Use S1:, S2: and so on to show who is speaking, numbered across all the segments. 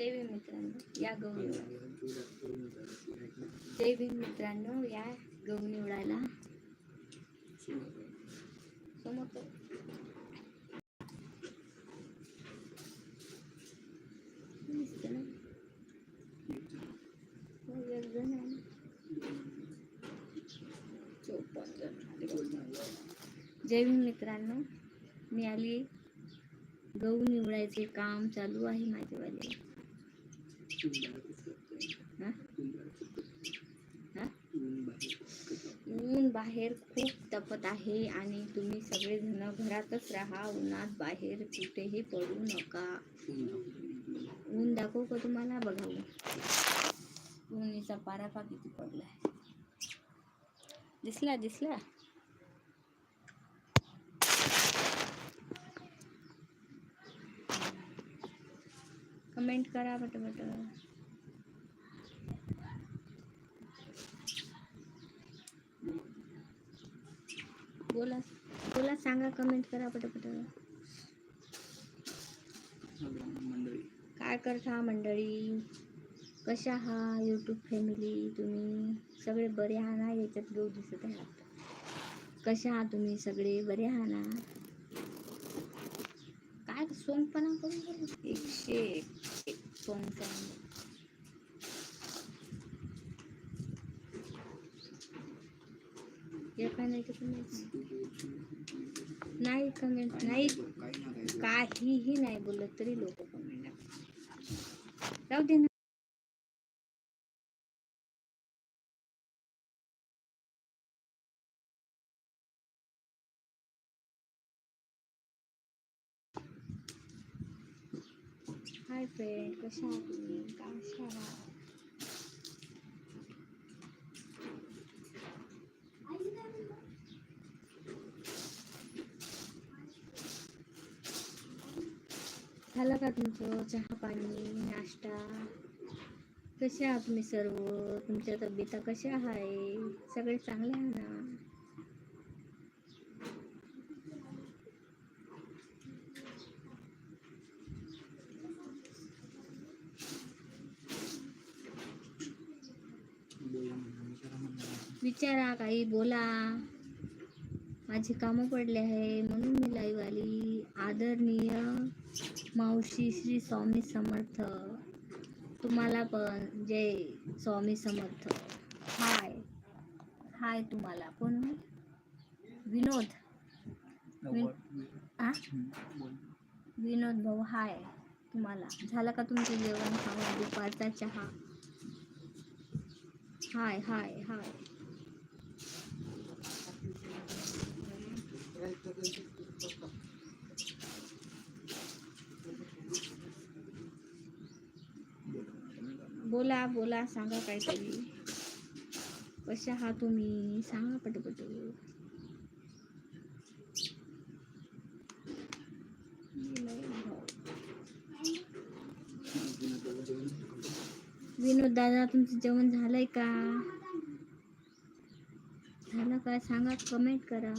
S1: जय भीम मित्रांनो या गहू निवडा जय भीम मित्रांनो या गहू निवडायला समोर हो, ना? जय भीम मित्रांनो मी आली. गहू निवडायचे काम चालू आहे माझेवाले ऊन बाहेर खूप तपत आहे आणि तुम्ही सगळेजण घरातच राहा. उन्हात बाहेर कुठेही पडू नका. ऊन दाखवू का तुम्हाला? बघा ऊन. ऊनीचा पारा किती पडलाय. दिसला दिसला? कमेंट करा पटपट. बोला बोला सांगा कमेंट करा पटपट. काय करता मंडळी? कशा हा यूट्यूब फॅमिली तुम्ही? सगळे बरे आहा ना? याच्यात गहू दिसत आहे कशा आहात तुम्ही? सगळे बरे आहा ना? काय सोंगपणा करून एकशे एक. पंचावन्न एखाद्याचे कमेंट नाही कमेंट नाही. काहीही नाही बोलत तरी लोक कमेंट जाऊ दे ना. हाय फ्रेंड कशा आहात तुम्ही? कशा झालं का तुमचं चहा पाणी नाश्ता? कसे आहात तुम्ही सर्व? तुमच्या तब्येता कशा आहे? सगळे चांगले आहे ना? विचारा काही बोला. माझी कामं पडले आहे म्हणून मी लाईव्ह आली. आदरणीय मावशी श्री स्वामी समर्थ. तुम्हाला पण जय स्वामी समर्थ. हाय. हाय तुम्हाला. कोण? विनोद? विनोद भाऊ हाय तुम्हाला. झालं का तुमचं जेवण? खावं दुपारचा चहा. हाय हाय हाय. बोला बोला सांगा काहीतरी. कशा आहात तुम्ही? सांगा पटपट. विनोद दादा तुमचं जेवण झालंय का? झालं का? सांगा कमेंट करा.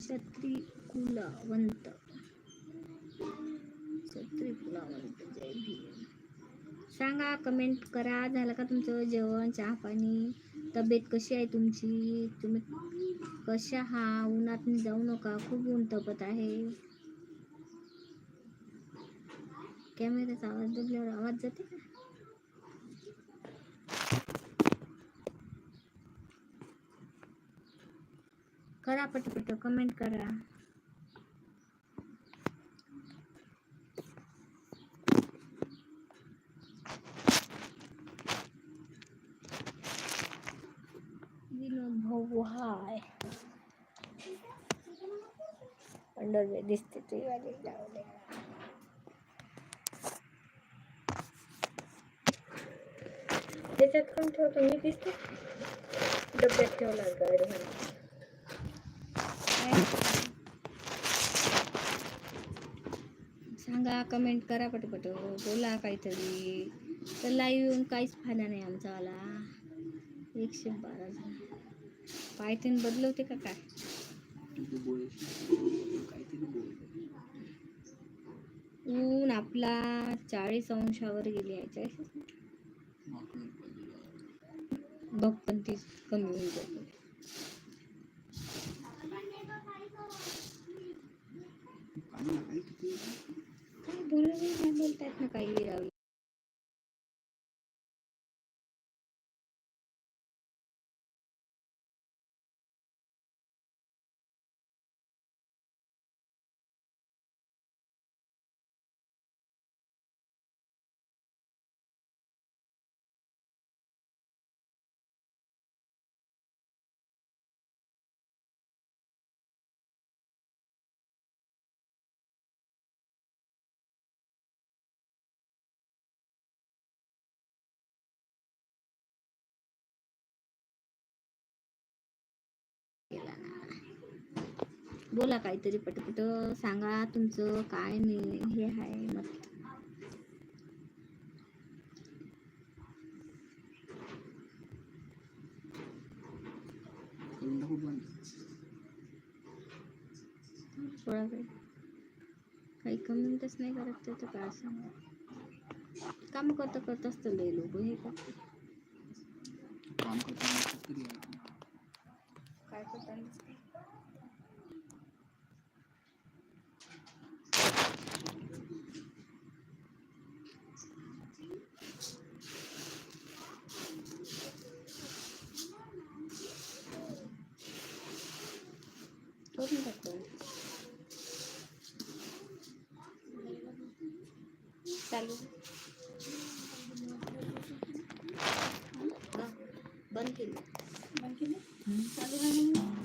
S1: छत्री कुलवंत छत्री कुलावंत जय भीम. सांगा कमेंट करा. झालं का तुमचं जेवण चहा पाणी? तब्येत कशी आहे तुमची? तुम्ही कशा हा उन्हात जाऊ नका. खूप ऊन तपत आहे. कॅमेऱ्याचा आवाज दबल्यावर आवाज जाते का? करा पटपट कमेंट करा. विनोद भाऊ हाय. अंडरवेअर दिसते तुझी वाली लावले. त्याच्यात पण ठेवतो मी दिसते डब्यात ठेवला गाड सांगा कमेंट करा पटपट. बोला काहीतरी. तर लाईव्ह येऊन काहीच फायदा नाही आमचा आला एकशे बारा झाला. पायथन बदलवते का काय? ऊन आपला चाळीस अंशावर गेली आहे. चाळीस? बघ पण ती कमी होऊन जाते काय बोलू नाही बोलतायत ना काही रावी बोला काहीतरी पटपट सांगा तुमचं काय नाही हे आहे मत. थोडा वेळ. काही कमेंटच नाही करत त्याचं काय सांगा. काम करता करताच तर लय लोक हे करते
S2: काम तरी ऐकू.
S1: काय करतात करून टाकतो चालू हा, बंद केलं
S3: बंद केलं?
S1: हम्म.
S3: चालू राहिलं ना?